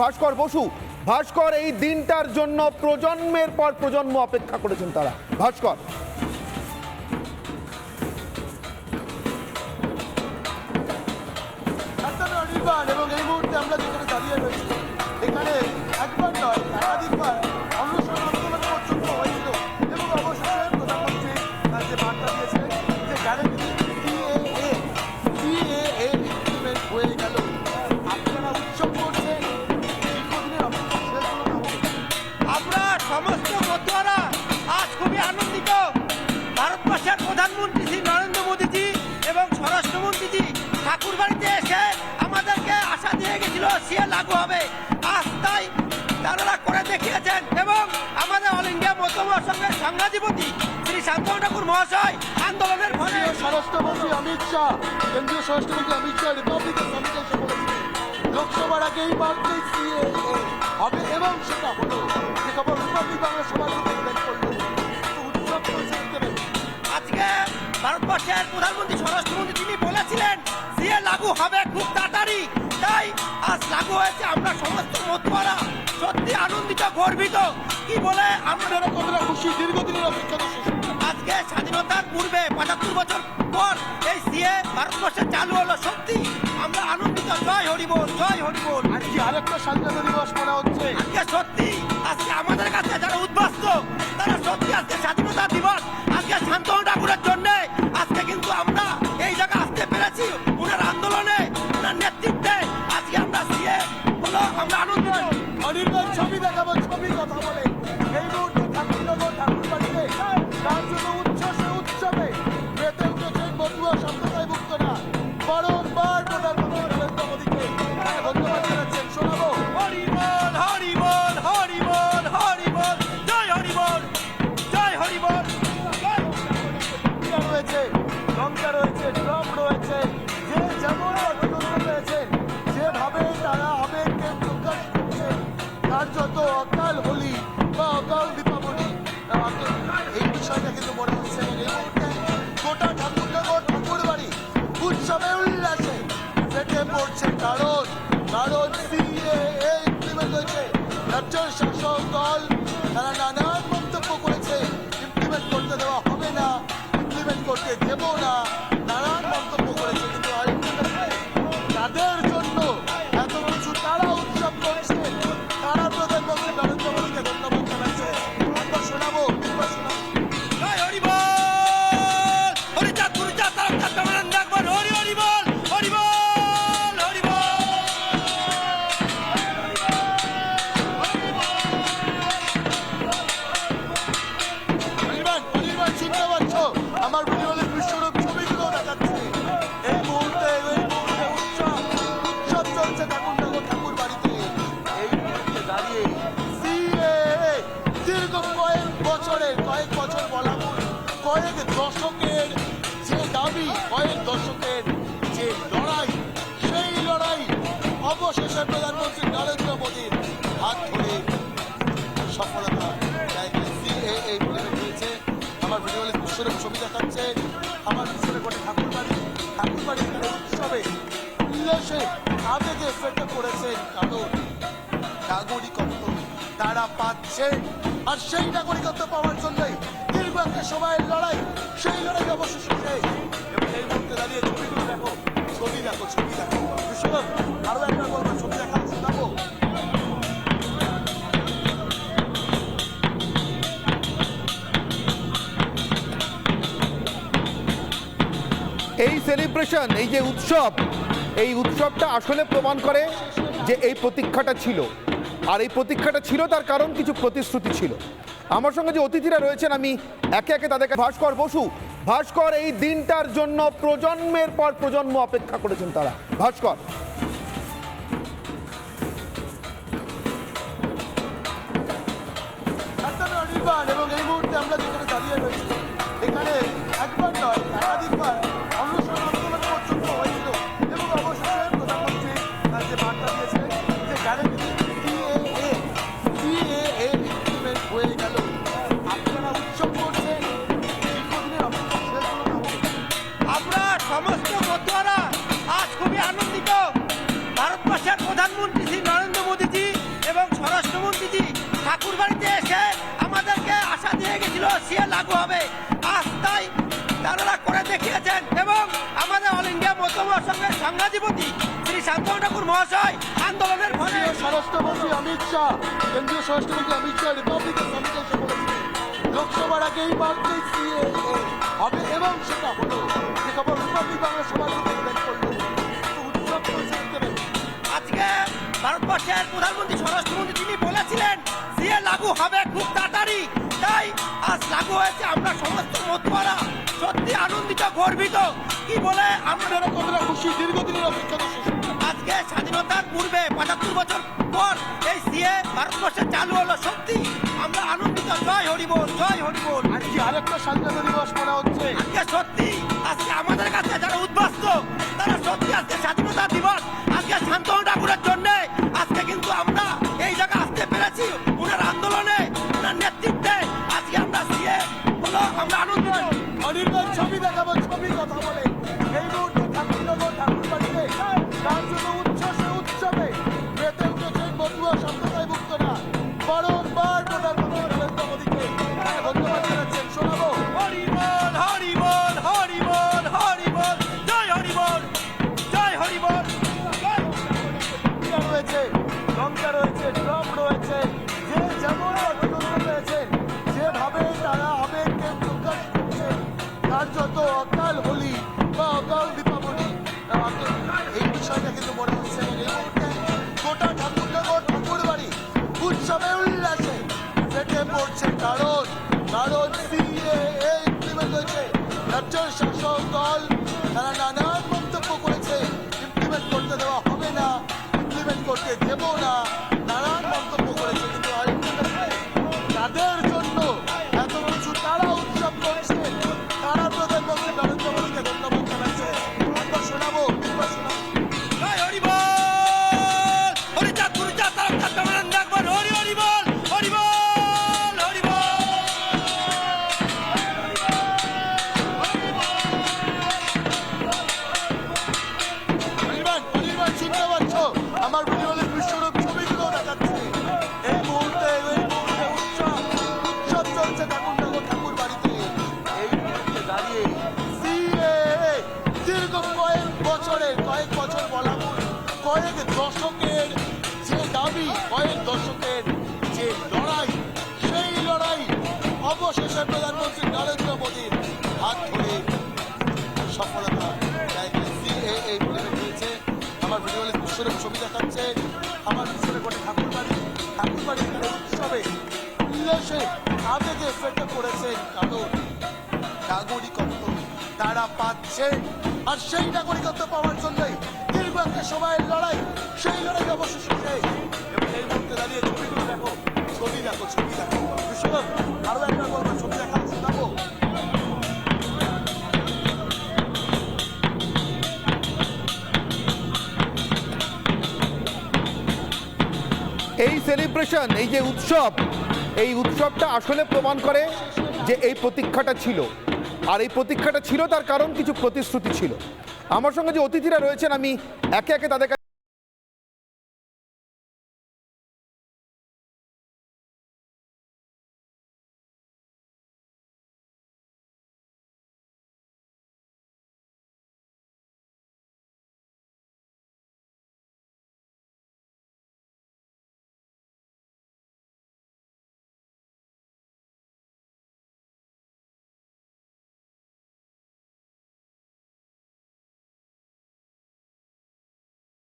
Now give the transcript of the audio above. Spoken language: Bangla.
ভাস্কর বসু ভাস্কর এই দিনটার জন্য প্রজন্মের পর প্রজন্ম অপেক্ষা করেছেন তারা। ভাস্কর। তারা করে দেখিয়েছেন এবং আমাদের অল ইন্ডিয়া মতুয়া সংঘের সংঘাধিপতি শ্রী শান্তনু ঠাকুর মহাশয় আন্দোলনের ফলে। স্বরাষ্ট্রমন্ত্রী অমিত শাহ কেন্দ্রীয় স্বরাষ্ট্রমন্ত্রী অমিত শাহ রিপাবলিকান কমিটি এসে বলেছিলেন লোকসভার আগে এই মার্চেই সিএএ হবে এবং সেটা হলো। যে খবর রিপাবলিক বাংলা থেকে উল্লেখ করল উৎসব করছে আজকে ভারতবর্ষের প্রধানমন্ত্রী বলে? আমরা আপনারা কতটা খুশি? দীর্ঘদিনের অপেক্ষা। আজকে স্বাধীনতার পূর্বে পঁচাত্তর বছর পর এই সিএ ভারতবর্ষে চালু হলো। সত্যি আমরা আনন্দিত। জয় হরিবোল জয় হরিবোল। আজকে আরেকটা স্বাধীনতা দিবস করা হচ্ছে। আজকে সত্যি আজকে আমাদের কাছে যারা উদ্বাস্ত তারা সত্যি আজকে স্বাধীনতা দিবস আজকে শান্তনু ঠাকুরের জন্য। আজকে কিন্তু আমরা এই জায়গায় আসতে পেরেছি। ওনার আন্দোলনে ওনার নেতৃত্বে আজকে আমরা সিএ হলো আমরা আনন্দিত। অনির্বাণ ছবি দেখাবো যত অকাল হোলি বা অকাল দীপাবলি। এই বিষয়টা কিন্তু মনে হচ্ছে গোটা ঠাকুরনগর ঠাকুর বাড়ি উৎসবে উল্লাসে ফেটে পড়ছে কারণ কারণ এই ইমপ্লিমেন্ট হয়েছে রাজ্যের শাসক দল অবশেষে প্রধানমন্ত্রী নরেন্দ্র মোদীর হাত ধরে সফলতা সিএএ ইমপ্লিমেন্ট হয়েছে আমার ভিডিও বিশ্বরের ছবি দেখাচ্ছে। আমার পিছনে গোটা ঠাকুর বাড়ি ঠাকুর বাড়ি এখানে উৎসবে উল্লাসে আবেগে ফেটে পড়েছেন কারণ নাগরিকত্ব তারা পাচ্ছে। আর সেই নাগরিকত্ব পাওয়ার জন্যই দীর্ঘ একটা সময়ের লড়াই। সেই লড়াই অবশেষে শেষ এবং এই মুহূর্তে দাঁড়িয়ে ছবিগুলো দেখো। ছবি দেখো ছবি দেখো। এই সেলিব্রেশন এই যে উৎসব, এই উৎসবটা আসলে প্রমাণ করে যে এই প্রতীক্ষাটা ছিল। আর এই প্রতীক্ষাটা ছিল, তার কারণ কিছু প্রতিশ্রুতি ছিল। আমার সঙ্গে যে অতিথিরা রয়েছেন, আমি একে একে তাদেরকে ভাস্কর বসু ভাস্কর, এই দিনটার জন্য প্রজন্মের পর প্রজন্ম অপেক্ষা করেছেন তারা। ভাস্কর। এবং এই মুহূর্তে আমরা যেখানে দাঁড়িয়ে রয়েছি প্রধানমন্ত্রী শ্রী নরেন্দ্র মোদীজি এবং স্বরাষ্ট্রমন্ত্রীজি ঠাকুর বাড়িতে এসে আমাদেরকে আশা দিয়ে গেছিল, সে লাগু হবে। আজ তাই তারা করে দেখিয়েছেন এবং আমাদের অল ইন্ডিয়া মধ্যমা সংঘের সংঘাধিপতি শ্রী শান্ত ঠাকুর মহাশয় আন্দোলনের ফলে স্বরাষ্ট্রমন্ত্রী অমিত শাহ, কেন্দ্রীয় স্বরাষ্ট্রমন্ত্রী অমিত শাহ রিপাবলিকান লোকসভার আগে এই বার্তায় হবে এবং সেটা হলো। খবর রিপাবলিক বাংলা সভার ভারতবর্ষের প্রধানমন্ত্রী স্বরাষ্ট্রমন্ত্রী তিনি বলেছিলেন সিএ লাগু হবে খুব তাড়াতাড়ি। তাই আজ লাগু হয়েছে আমরা সমস্ত মতুয়ারা সত্যি আনন্দিত গর্বিত। কি বলে আমরা আপনারা কতটা খুশি? দীর্ঘদিনের অপেক্ষা। আজকে স্বাধীনতার পূর্বে পঁচাত্তর বছর পর এই সিএ ভারতবর্ষে চালু হলো। সত্যি আমরা আনন্দিত। জয় হরিবোল জয় হরিবোল। আজকে আরেকটা স্বাধীনতা দিবস করা হচ্ছে। আজকে সত্যি নেতৃত্বে যত অকাল হোলি বা অকাল দীপাবলি। এই বিষয়টা কিন্তু মনে হচ্ছে এই মুহূর্তে গোটা ঠাকুরনগর ঠাকুর বাড়ি উৎসবে উল্লাসে ফেটে পড়ছে কারণ কারণ সিএএ ইমপ্লিমেন্ট হয়েছে রাজ্যের শাসক দল তারা নানান মন্তব্য করেছে। ইমপ্লিমেন্ট করতে দেওয়া হবে না ইমপ্লিমেন্ট করতে দেব না। বিশ্বরের ছবি দেখাচ্ছে আমার বিশ্বরে গোটা ঠাকুর বাড়ি ঠাকুর বাড়ি এখানে উৎসবে উল্লাসে আবেগে ফেটে পড়েছেন কারণ নাগরিকত্ব তারা পাচ্ছে। আর সেই নাগরিকত্ব পাওয়ার জন্যই দীর্ঘ একটা সময়ের লড়াই, সেই লড়াই অবশেষে শেষ এবং এই মুহূর্তে দাঁড়িয়ে ছবিগুলো দেখো, ছবি দেখো ছবি দেখো। বিশ্বরূপ আরও একটা গল্প ছবি দেখা এই সেলিব্রেশন এই যে উৎসব, এই উৎসবটা আসলে প্রমাণ করে যে এই প্রতীক্ষাটা ছিল। আর এই প্রতীক্ষাটা ছিল তার কারণ কিছু প্রতিশ্রুতি ছিল। আমার সঙ্গে যে অতিথিরা রয়েছেন, আমি একে একে তাদের